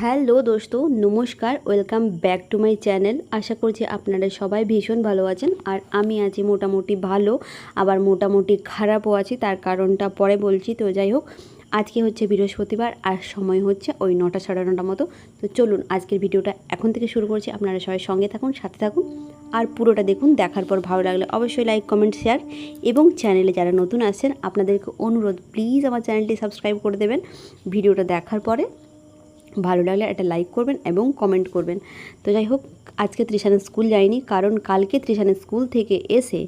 Hello দোস্ত, নমস্কার, welcome back to my channel. আশা করছি আপনারা সবাই ভীষণ ভালো আছেন আর আমি আছি মোটামুটি ভালো, আবার মোটামুটি খারাপও আছি, তার কারণটা পরে বলছি। তো যাই হোক, আজকে হচ্ছে বৃহস্পতিবার আর সময় হচ্ছে ওই নটা সাড়ে নটা মতো। তো চলুন, আজকের ভিডিওটা এখন থেকে শুরু করছি। আপনারা সবাই সঙ্গে থাকুন, সাথে থাকুন। আর পুরোটা দেখুন, দেখার পর ভালো লাগলে অবশ্যই লাইক, কমেন্ট, শেয়ার এবং চ্যানেলে যারা নতুন আসছেন, আপনাদেরকে অনুরোধ, প্লিজ আমার চ্যানেলটি সাবস্ক্রাইব করে দেবেন। ভিডিওটা দেখার পরে ভালো লাগলে একটা লাইক করবেন এবং কমেন্ট করবেন। তো যাই হোক আজকে ত্রিশানের স্কুল যায়নি, কারণ কালকে ত্রিশানের স্কুল থেকে এসে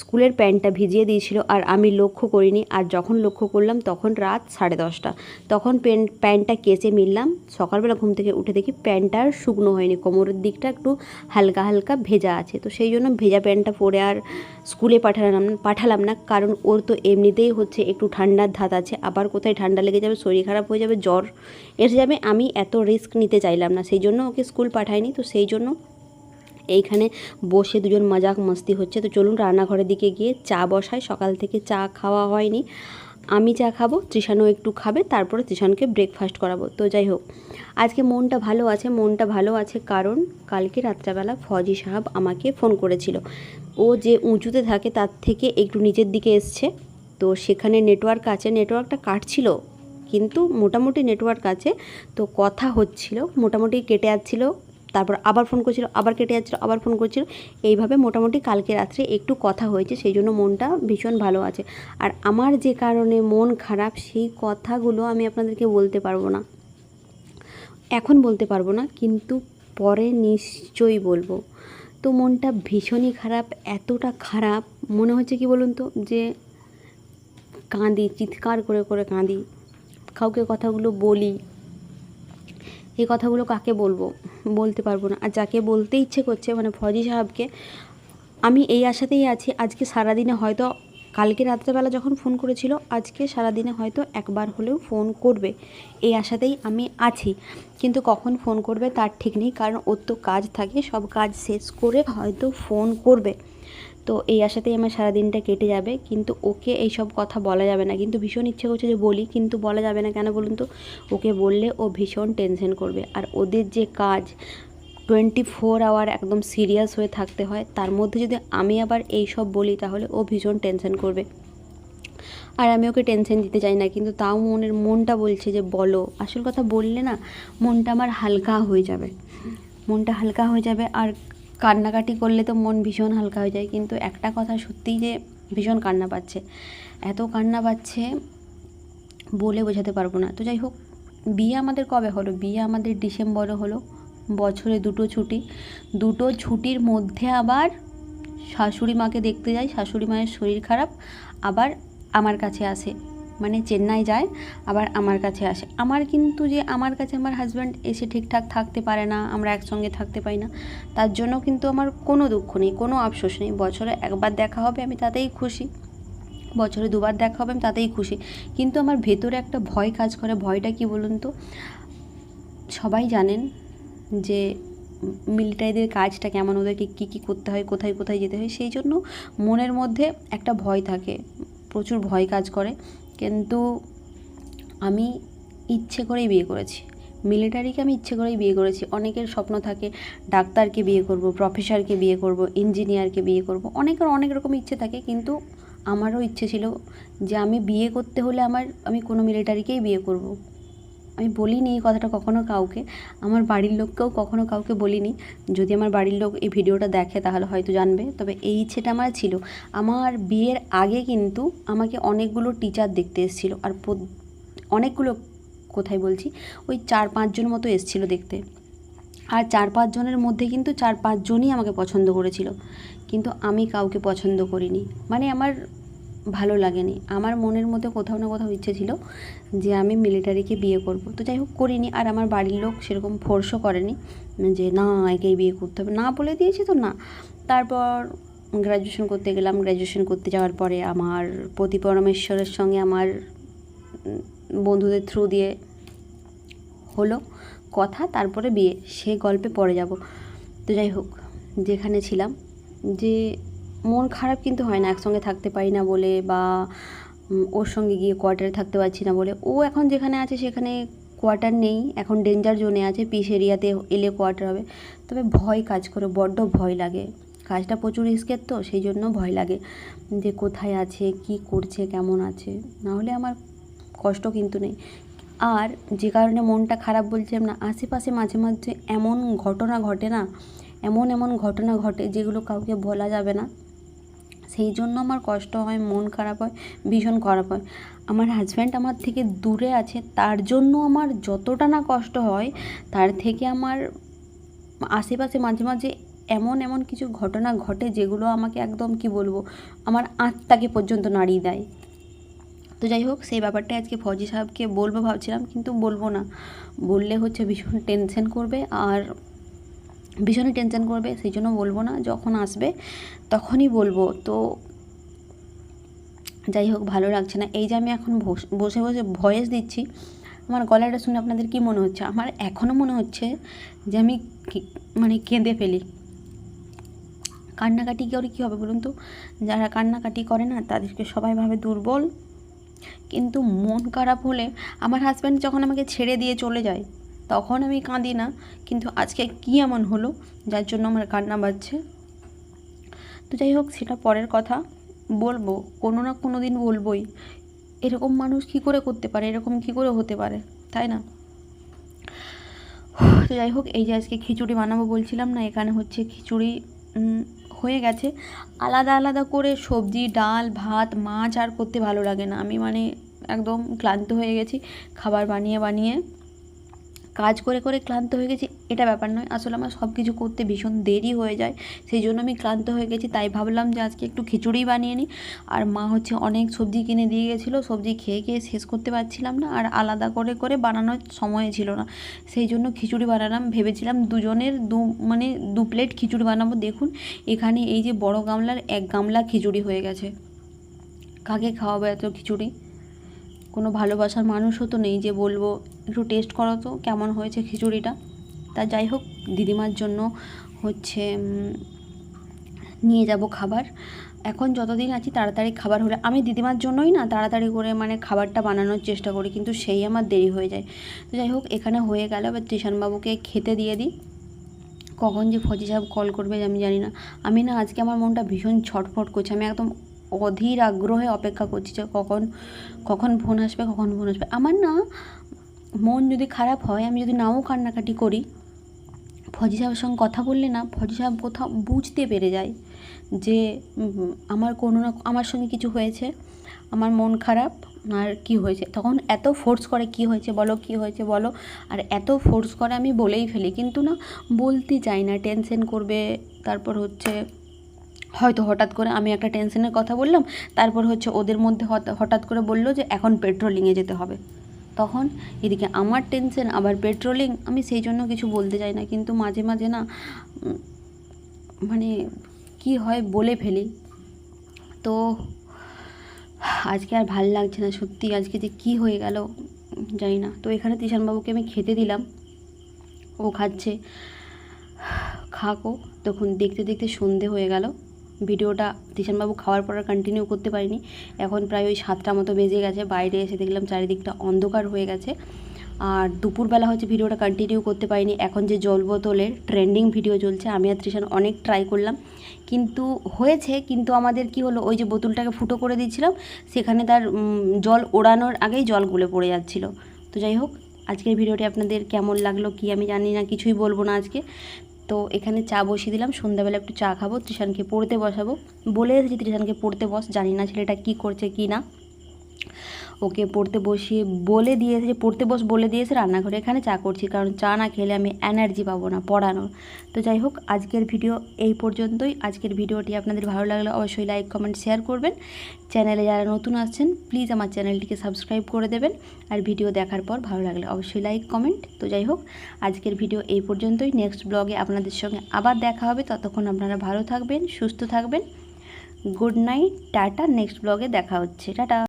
স্কুলের প্যান্টটা ভিজিয়ে দিয়েছিল আর আমি লক্ষ্য করিনি। আর যখন লক্ষ্য করলাম, তখন রাত সাড়ে দশটা। তখন প্যান্ট প্যান্টটা কেচে মিললাম। সকালবেলা ঘুম থেকে উঠে দেখি প্যান্টটা আর শুকনো হয়নি। কোমরের দিকটা একটু হালকা হালকা ভেজা আছে। তো সেই জন্য ভেজা প্যান্টটা পরে আর স্কুলে পাঠালাম পাঠালাম না, কারণ ওর তো এমনিতেই হচ্ছে একটু ঠান্ডার ধাত আছে। আবার কোথায় ঠান্ডা লেগে যাবে, শরীর খারাপ হয়ে যাবে, জ্বর এসে যাবে, আমি এত রিস্ক নিতে চাইলাম না। সেই জন্য ওকে স্কুল পাঠাইনি। তো সেই জন্য এইখানে বসে দুজন মজাক মস্তি হচ্ছে। তো চলুন রান্নাঘরের দিকে গিয়ে চা বসাই। সকাল থেকে চা খাওয়া হয়নি। আমি চা খাব, তৃষানও একটু খাবে, তারপরে তৃষানকে ব্রেকফাস্ট করাবো। তো যাই হোক, আজকে মনটা ভালো আছে, মনটা ভালো আছে কারণ কালকে রাত্রেবেলা ফজি সাহাব আমাকে ফোন করেছিল। ও যে উঁচুতে থাকে তার থেকে একটু নিচের দিকে এসছে। তো সেখানে নেটওয়ার্ক আছে নেটওয়ার্কটা কাটছিল, কিন্তু মোটামুটি নেটওয়ার্ক আছে। তো কথা হচ্ছিল, মোটামুটি কেটে যাচ্ছিল তারপর আবার ফোন করছিল, আবার কেটে যাচ্ছিল, আবার ফোন করছিল। এইভাবে মোটামুটি কালকে রাত্রে একটু কথা হয়েছে, সেই জন্য মনটা ভীষণ ভালো আছে। আর আমার যে কারণে মন খারাপ, সেই কথাগুলো আমি আপনাদেরকে বলতে পারব না। এখন বলতে পারব না, কিন্তু পরে নিশ্চয়ই বলব। তো মনটা ভীষণই খারাপ, এতটা খারাপ, মনে হচ্ছে কি বলুন তো, যে কাঁদি, চিৎকার করে করে কাঁদি। কাউকে কথাগুলো বলি এই কথাগুলো কাকে বলব? বলতে পারব না। আর যাকে বলতে ইচ্ছে করছে মানে ফজি সাহেবকে, আমি এই আশাতেই আছি, আজকে সারাদিনে হয়তো কালকে রাত্রেবেলা যখন ফোন করেছিল, আজকে সারাদিনে হয়তো একবার হলেও ফোন করবে। এই আশাতেই আমি আছি। কিন্তু কখন ফোন করবে তার ঠিক নেই, কারণ ওর তো কাজ থাকে, সব কাজ শেষ করে হয়তো ফোন করবে। তো এই আশাতেই আমার সারাদিনটা কেটে যাবে। কিন্তু ওকে এই সব কথা বলা যাবে না। কিন্তু ভীষণ ইচ্ছে করছে যে বলি, কিন্তু বলা যাবে না কেন বলুন তো? ওকে বললে ও ভীষণ টেনশন করবে। আর ওদের যে কাজ টোয়েন্টি ফোর আওয়ার একদম সিরিয়াস হয়ে থাকতে হয়, তার মধ্যে যদি আমি আবার এই সব বলি, তাহলে ও ভীষণ টেনশন করবে। আর আমি ওকে টেনশন দিতে চাই না, কিন্তু তাও মনের মনটা বলছে যে বলো। আসল কথা বললে না, মনটা আমার হালকা হয়ে যাবে। মনটা হালকা হয়ে যাবে। আর কান্নাকাটি করলে তো মন ভীষণ হালকা হয়ে যায়। কিন্তু একটা কথা সত্যিই যে ভীষণ কান্না পাচ্ছে। এত কান্না পাচ্ছে বলে বোঝাতে পারব না। তো যাই হোক, বিয়ে আমাদের কবে হলো? বিয়ে আমাদের ডিসেম্বরে হলো। বছরে দুটো ছুটি। দুটো ছুটির মধ্যে আবার শাশুড়ি মাকে দেখতে যাই। শাশুড়ি মায়ের শরীর খারাপ, আবার আমার কাছে আসে। মানে চেন্নাই যায়, আবার আমার কাছে আসে। আমার কিন্তু যে আমার কাছে আমার হাজব্যান্ড এসে ঠিকঠাক থাকতে পারে না, আমরা একসঙ্গে থাকতে পারি না, তার জন্য কিন্তু আমার কোনো দুঃখ নেই, কোনো আফসোস নেই। বছরে একবার দেখা হবে, আমি তাতেই খুশি। বছরে দুবার দেখা হবে, আমি তাতেই খুশি। কিন্তু আমার ভেতরে একটা ভয় কাজ করে, ভয়টা কি বলুন তো? সবাই জানেন যে মিলিটারিদের কাজটা কেমন, ওদেরকে কী কী করতে হয়, কোথায় কোথায় যেতে হয়, সেই জন্য মনের মধ্যে একটা ভয় থাকে, প্রচুর ভয় কাজ করে। কিন্তু আমি ইচ্ছে করেই বিয়ে করেছি। মিলিটারিকে আমি ইচ্ছে করেই বিয়ে করেছি। অনেকের স্বপ্ন থাকে ডাক্তারকে বিয়ে করব, প্রফেসরকে বিয়ে করব, ইঞ্জিনিয়ারকে বিয়ে করব। অনেকের অনেক রকম ইচ্ছে থাকে কিন্তু আমারও ইচ্ছে ছিল যে আমি বিয়ে করতে হলে আমার, আমি কোনো মিলিটারিকেই বিয়ে করব। আমি বলিনি এই কথাটা কখনো কাউকে, আমার বাড়ির লোককেও কখনো কাউকে বলিনি। যদি আমার বাড়ির লোক এই ভিডিওটা দেখে, তাহলে হয়তো জানবে। তবে এই ইচ্ছেটা আমার ছিল। আমার বিয়ের আগে কিন্তু আমাকে অনেকগুলো টিচার দেখতে এসেছিল। আর অনেকগুলো, কোথায় বলছি? ওই চার পাঁচজন মতো এসেছিল দেখতে। আর চার পাঁচজনের মধ্যে কিন্তু চার পাঁচজনই আমাকে পছন্দ করেছিল। কিন্তু আমি কাউকে পছন্দ করিনি। মানে আমার ভালো লাগেনি। আমার মনের মধ্যে কোথাও না কোথাও ইচ্ছে ছিল যে আমি মিলিটারিকে বিয়ে করব। তো যাই হোক, করিনি। আর আমার বাড়ির লোক সেরকম ফোর্সও করেনি যে না, একেই বিয়ে করতে হবে। না বলে দিয়েছি তো না। তারপর গ্র্যাজুয়েশন করতে গেলাম। গ্র্যাজুয়েশন করতে যাওয়ার পরে আমার পতি পরমেশ্বরের সঙ্গে আমার বন্ধুদের থ্রু দিয়ে হলো কথা, তারপরে বিয়ে। সে গল্পে পড়ে যাব। তো যাই হোক, যেখানে ছিলাম যে মন খারাপ কিন্তু হয় না, একসঙ্গে থাকতে পারি না বলে বা ওর সঙ্গে গিয়ে কোয়ার্টারে থাকতে পারছি না বলে। ও এখন যেখানে আছে সেখানে কোয়ার্টার নেই, এখন ডেঞ্জার জোনে আছে, পিস এরিয়াতে এলে কোয়ার্টার হবে। তবে ভয় কাজ করে, বড্ড ভয় লাগে। কাজটা প্রচুর রিস্কের তো, সেই জন্য ভয় লাগে যে কোথায় আছে, কি করছে, কেমন আছে। নাহলে আমার কষ্ট কিন্তু নেই। আর যে কারণে মনটা খারাপ বলছিলাম না আশেপাশে মাঝে মাঝে এমন ঘটনা ঘটে না, এমন এমন ঘটনা ঘটে যেগুলো কাউকে বলা যাবে না। সেই জন্য আমার কষ্ট হয়, মন খারাপ হয়, ভীষণ খারাপ হয়। আমার হাজব্যান্ড আমার থেকে দূরে আছে, তার জন্য আমার যতটা না কষ্ট হয়, তার থেকে আমার আশেপাশে মাঝে মাঝে এমন এমন কিছু ঘটনা ঘটে যেগুলো আমাকে একদম কি বলব, আমার আত্মাকে পর্যন্ত নাড়িয়ে দেয়। তো যাই হোক, সেই ব্যাপারটা আজকে ফৌজি সাহেবকে বলব, ভাবছিলাম, কিন্তু বলব না। বললে হচ্ছে ভীষণ টেনশন করবে, আর ভীষণই টেনশন করবে, সেই জন্য বলব না, যখন আসবে তখনই বলব। তো যাই হোক, ভালো লাগছে না। এই যে আমি এখন বস- বসে ভয়েস দিচ্ছি, আমার গলাটা শুনে আপনাদের কি মনে হচ্ছে? আমার এখনও মনে হচ্ছে যে আমি মানে কেঁদে ফেলি। কান্নাকাটি করে কী হবে বলুন তো? যারা কান্নাকাটি করে না, তাদেরকে সবাই ভাবে দুর্বল। কিন্তু মন খারাপ হলে আমার হাজব্যান্ড যখন আমাকে ছেড়ে দিয়ে চলে যায় তখন আমি কাঁদি না, কিন্তু আজকে কী এমন হলো, যার জন্য আমার কান্না বাজছে। তো যাই হোক, সেটা পরের কথা। বলব, কোনো না কোনো দিন বলবোই, এরকম মানুষ কী করে করতে পারে, এরকম কী করে হতে পারে, তাই না? তো যাই হোক, এই যে আজকে খিচুড়ি বানাবো বলছিলাম না, এখানে হচ্ছে খিচুড়ি হয়ে গেছে। আলাদা আলাদা করে সবজি, ডাল, ভাত, মাছ আর করতে ভালো লাগে না। আমি মানে একদম ক্লান্ত হয়ে গেছি, খাবার বানিয়ে বানিয়ে। কাজ করে করে ক্লান্ত হয়ে গেছি, এটা ব্যাপার নয়। আসলে আমার সব কিছু করতে ভীষণ দেরি হয়ে যায়, সেই জন্য আমি ক্লান্ত হয়ে গেছি, তাই ভাবলাম যে আজকে একটু খিচুড়ি বানিয়ে নিই। আর মা হচ্ছে অনেক সবজি কিনে দিয়ে গেছিল, সবজি খেয়ে খেয়ে শেষ করতে পারছিলাম না, আর আলাদা করে করে বানানোর সময় ছিল না। সেই জন্য খিচুড়ি বানালাম, ভেবেছিলাম দুজনের দু মানে দু প্লেট খিচুড়ি বানাবো। দেখুন, এখানে এই যে বড় গামলার এক গামলা খিচুড়ি হয়ে গেছে। কাকে খাওয়াবো এত খিচুড়ি? কোনো ভালোবাসার মানুষও তো নেই যে বলব, একটু টেস্ট করো তো, কেমন হয়েছে খিচুড়িটা? তা যাই হোক, দিদিমার জন্য হচ্ছে নিয়ে যাব খাবার। এখন যতদিন আছি তাড়াতাড়ি খাবার হলে, আমি দিদিমার জন্যই না তাড়াতাড়ি করে মানে খাবারটা বানানোর চেষ্টা করি, কিন্তু সেই আমার দেরি হয়ে যায়। তো যাই হোক, এখানে হয়ে গেল, এবার ত্রিশানবাবুকে খেতে দিয়ে দিই। কখন যে ফজি সাহেব কল করবে আমি জানি না। আমি না আজকে আমার মনটা ভীষণ ছটফট করছে, আমি একদম অধীর আগ্রহে অপেক্ষা করছি যে কখন কখন ফোন আসবে, কখন ফোন আসবে। আমার না মন যদি খারাপ হয়, আমি যদি নাও কান্নাকাটি করি, ফজি সাহেবের সঙ্গে কথা বললে না, ফজি সাহেব কোথাও বুঝতে পেরে যায় যে আমার কোনো না, আমার সঙ্গে কিছু হয়েছে, আমার মন খারাপ, আর কি হয়েছে? তখন এত ফোর্স করে কি হয়েছে বলো, কি হয়েছে বলো, আর এত ফোর্স করে আমি বলেই ফেলি। কিন্তু না, বলতে চাই না টেনশন করবে, তারপর হচ্ছে হয়তো হঠাৎ করে আমি একটা টেনশনের কথা বললাম, তারপর হচ্ছে ওদের মধ্যে হঠাৎ- করে বলল যে এখন পেট্রোলিংয়ে যেতে হবে। তখন এদিকে আমার টেনশন আবার পেট্রোলিং আমি সেই জন্য কিছু বলতে চাই না, কিন্তু মাঝে মাঝে না মানে কি হয় বলে ফেলি। তো আজকে আর ভালো লাগছে না, সত্যি আজকে যে কি হয়ে গেল, জানি না। তো এখানে তিশানবাবুকে আমি খেতে দিলাম, ও খাচ্ছে। খাকো, তখন দেখতে দেখতে সন্ধে হয়ে গেল। ভিডিওটা তিশানবাবু খাওয়ার পর কন্টিনিউ করতে পারিনি। এখন প্রায় ওই সাতটা মতো বেজে গেছে। বাইরে এসে দেখলাম চারিদিকটা অন্ধকার হয়ে গেছে। আর দুপুরবেলা হচ্ছে ভিডিওটা কন্টিনিউ করতে পারিনি। এখন যে জল বোতলের ট্রেন্ডিং ভিডিও চলছে, আমি আর তৃষান অনেক ট্রাই করলাম। কিন্তু হয়েছে, কিন্তু আমাদের কি হলো, ওই যে বোতলটাকে ফুটো করে দিয়েছিলাম, সেখানে তার জল ওড়ানোর আগেই জল গুলে পড়ে যাচ্ছিল। তো যাই হোক, আজকের ভিডিওটি আপনাদের কেমন লাগল কি আমি জানি না, কিছুই বলব না আজকে। তো এখানে চা বসিয়ে দিলাম। সন্ধ্যাবেলা একটু চা খাব তৃষানকে পড়তে বসাবো। বলে এসেছি তৃষানকে পড়তে বস, জানি না ছেলেটা কি করছে কি না। ওকে পড়তে বসিয়ে বলে দিয়েছে যে পড়তে বস বলে দিয়েছে, রান্নাঘরে এখানে চা করছি, কারণ চা না খেলে আমি এনার্জি পাবো না পড়ানোর। তো যাই হোক, আজকের ভিডিও এই পর্যন্তই। আজকের ভিডিওটি আপনাদের ভালো লাগলে অবশ্যই লাইক কমেন্ট শেয়ার করবেন। চ্যানেলে যারা নতুন আসছেন প্লিজ আমার চ্যানেলটিকে সাবস্ক্রাইব করে দেবেন। আর ভিডিও দেখার পর ভালো লাগলে অবশ্যই লাইক কমেন্ট তো যাই হোক, আজকের ভিডিও এই পর্যন্তই। নেক্সট ব্লগে আপনাদের সঙ্গে আবার দেখা হবে। ততক্ষণ আপনারা ভালো থাকবেন, সুস্থ থাকবেন। Good night tata. নেক্সট ব্লগে দেখা হচ্ছে। টাটা।